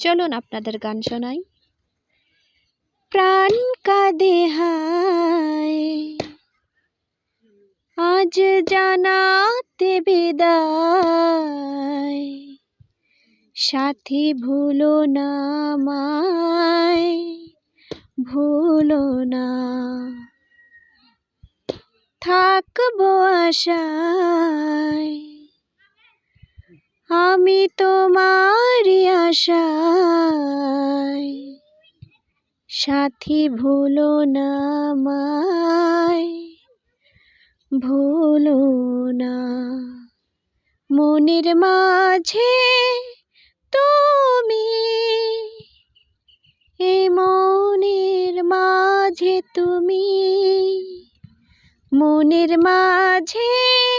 চলুন আপনাদের গান শোনাই। প্রাণ কাঁদে আজ জানাতে বিদায়, সাথী ভুলো না মায় ভুলো না। থাকব আশায়, আমি তোমারই আশায় সাথী ভুলো না মায় ভুলো না। মনের মাঝে তুমি, এ মনের মাঝে তুমি, মনের মাঝে